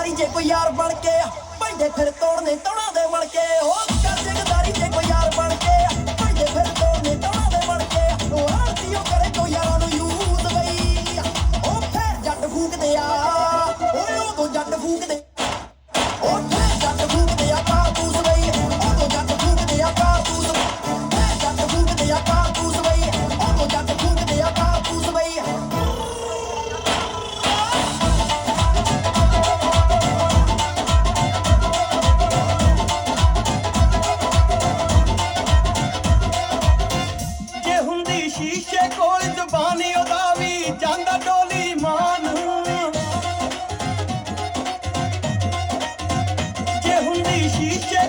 ਜਗਦਾਰੀ ਜੇ ਕੋਈ ਯਾਰ ਬਣ ਕੇ ਪੈਂਦੇ ਫਿਰ ਤੋੜਨੇ, ਤੋੜਾਂ ਦੇ ਮਲ ਕੇ ਹੋ ਕਰ ਜਗਦਾਰੀ ਜੇ ਕੋਈ ਯਾਰ ਬਣ ਕੇ ਪੈਂਦੇ ਫਿਰ ਤੋੜਨੇ, ਤੋੜਾਂ ਦੇ ਮਲ ਕੇ ਉਹ ਆਰਤੀਓ ਕਰੇ ਕੋਈ ਯਾਰਾਂ ਨੂੰ ਯੂਜ਼ ਬਈ ਉਹ ਫੇਰ ਜੱਟ ਫੂਕਦੇ ਆ। ਓਏ ਉਹ ਜੱਟ ਫੂਕਦੇ Чистя